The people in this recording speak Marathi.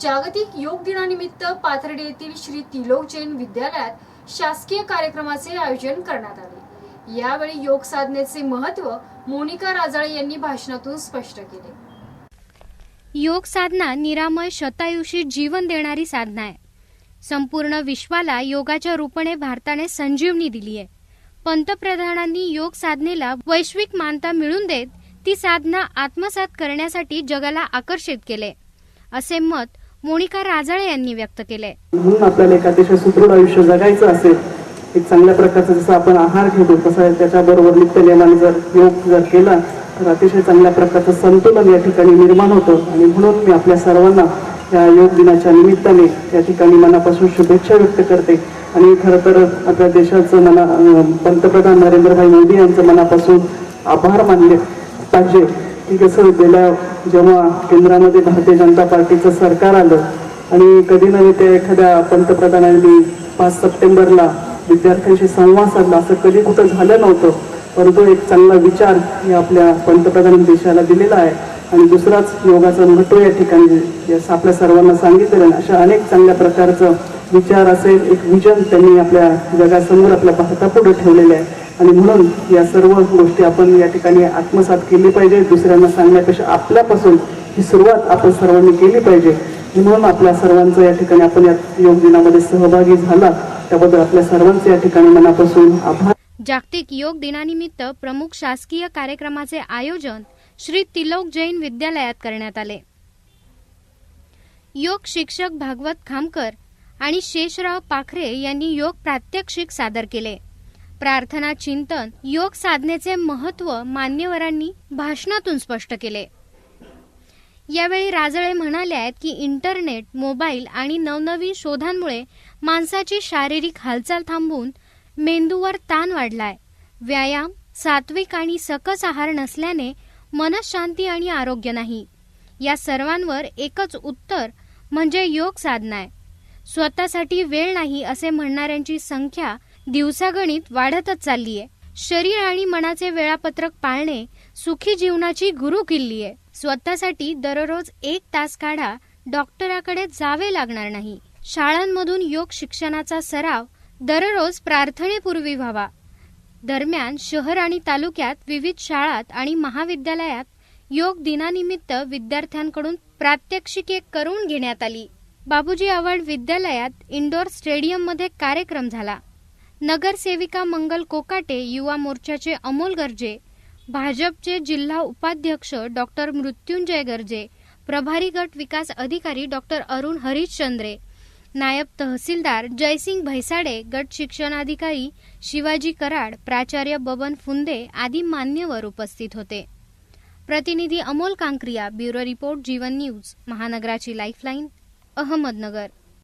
जागतिक योग दिनानिमित्त पाथर्डी येथील श्री तिलोक जैन विद्यालयात शासकीय कार्यक्रमाचे आयोजन करण्यात आले. यावेळी योग साधनेचे महत्त्व मोनिका राजाळे यांनी भाषणातून स्पष्ट केले. योग साधना निरामय शतायुषी जीवन देणारी साधना आहे. संपूर्ण विश्वाला योगाच्या रूपाने भारताने संजीवनी दिली आहे. पंतप्रधानांनी योग साधनेला वैश्विक मानता मिळून देत ती साधना आत्मसात करण्यासाठी जगाला आकर्षित केले. असे मत मोनिका राजळे यांनी व्यक्त केले म्हणून आपल्याला एक अतिशय सुदृढ आयुष्य जगायचं असेल एक चांगल्या प्रकारचा जसं आपण आहार घेतो तसा त्याच्याबरोबर नित्यनियमाने जर योग जर केला तर अतिशय चांगल्या प्रकारचं संतुलन या ठिकाणी निर्माण होतं. आणि म्हणून मी आपल्या सर्वांना या योग दिनाच्या निमित्ताने या ठिकाणी मनापासून शुभेच्छा व्यक्त करते. आणि खरं तर आपल्या देशाचं मना पंतप्रधान नरेंद्रभाई मोदी यांचं मनापासून आभार मानले पाहिजे. की कसं गेल्या जेव्हा केंद्रामध्ये भारतीय जनता पार्टीचं सरकार आलं आणि कधी नव्हे ते एखाद्या पंतप्रधानांनी पाच सप्टेंबरला विद्यार्थ्यांशी संवाद साधला असं कधी कुठं झालं नव्हतं परंतु एक चांगला विचार हे आपल्या पंतप्रधान देशाला दिलेला आहे. आणि दुसराच योगाचं महत्त्व या ठिकाणी आपल्या सर्वांना सांगितलेलं अशा अनेक चांगल्या प्रकारचं विचार असेल एक विजन त्यांनी आपल्या जगासमोर आपल्या भारतापुढे ठेवलेले आहे. आणि म्हणून या सर्व गोष्टी आपण या ठिकाणी आत्मसात केली पाहिजे. दुसऱ्यांना सांगण्यापेक्षा आपल्यापासून ही सुरुवात आपण सर्वांनी केली पाहिजे. म्हणून आपल्या सर्वांचं या ठिकाणी आपण या योग दिनामध्ये सहभागी झाला. त्याबद्दल आपल्या सर्वांचे या ठिकाणी मनापासून आभार. जागतिक योग दिनानिमित्त प्रमुख शासकीय कार्यक्रमाचे आयोजन श्री तिलोक जैन विद्यालयात करण्यात आले. योग शिक्षक भागवत खामकर आणि शेषराव पाखरे यांनी योग प्रात्यक्षिक सादर केले. प्रार्थना चिंतन योग साधनेचे महत्त्व मान्यवरांनी भाषणातून स्पष्ट केले. यावेळी राजळे म्हणाले आहेत की इंटरनेट मोबाईल आणि नवनवीन शोधांमुळे माणसाची शारीरिक हालचाल थांबून मेंदूवर ताण वाढलाय. व्यायाम सात्विक आणि सकस आहार नसल्याने मनशांती आणि आरोग्य नाही. या सर्वांवर एकच उत्तर म्हणजे योग साधना आहे. स्वतःसाठी वेळ नाही असे म्हणणाऱ्यांची संख्या दिवसागणित वाढतच चालली आहे शरीर आणि मनाचे वेळापत्रक पाळणे सुखी जीवनाची गुरु किल्ली आहे. स्वतःसाठी दररोज एक तास काढा डॉक्टराकडे जावे लागणार नाही. शाळांमधून योग शिक्षणाचा सराव दररोज प्रार्थनेपूर्वी व्हावा. दरम्यान शहर आणि तालुक्यात विविध शाळात आणि महाविद्यालयात योग दिनानिमित्त विद्यार्थ्यांकडून प्रात्यक्षिके करून घेण्यात आली. बाबूजी आव्हाड विद्यालयात इंडोर स्टेडियममध्ये कार्यक्रम झाला. नगरसेविका मंगल कोकाटे युवा मोर्चाचे अमोल गर्जे भाजपचे जिल्हा उपाध्यक्ष डॉक्टर मृत्युंजय गर्जे प्रभारी गट विकास अधिकारी डॉक्टर अरुण हरिश्चंद्रे नायब तहसीलदार जयसिंग भैसाडे गट शिक्षणाधिकारी शिवाजी कराड प्राचार्य बबन फुंदे आदी मान्यवर उपस्थित होते. प्रतिनिधी Amol Kankriya bureau report Jeevan news महानगराची lifeline Ahmednagar.